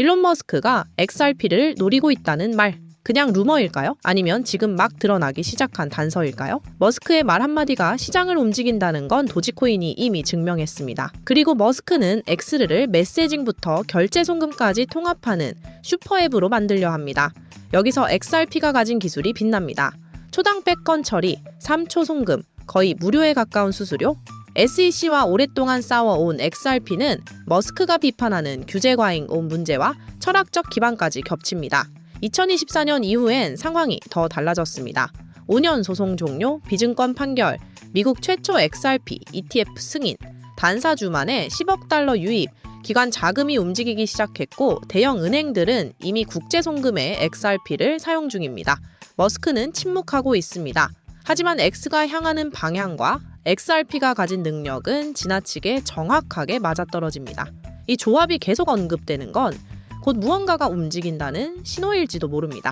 일론 머스크가 XRP를 노리고 있다는 말. 그냥 루머일까요? 아니면 지금 막 드러나기 시작한 단서일까요? 머스크의 말 한마디가 시장을 움직인다는 건 도지코인이 이미 증명했습니다. 그리고 머스크는 엑스를 메시징부터 결제 송금까지 통합하는 슈퍼앱으로 만들려 합니다. 여기서 XRP가 가진 기술이 빛납니다. 초당 패권 처리, 3초 송금, 거의 무료에 가까운 수수료, SEC와 오랫동안 싸워온 XRP는 머스크가 비판하는 규제 과잉 온 문제와 철학적 기반까지 겹칩니다. 2024년 이후엔 상황이 더 달라졌습니다. 5년 소송 종료, 비증권 판결, 미국 최초 XRP ETF 승인, 단사주 만에 10억 달러 유입, 기관 자금이 움직이기 시작했고 대형 은행들은 이미 국제 송금에 XRP를 사용 중입니다. 머스크는 침묵하고 있습니다. 하지만 X가 향하는 방향과 XRP가 가진 능력은 지나치게 정확하게 맞아떨어집니다. 이 조합이 계속 언급되는 건 곧 무언가가 움직인다는 신호일지도 모릅니다.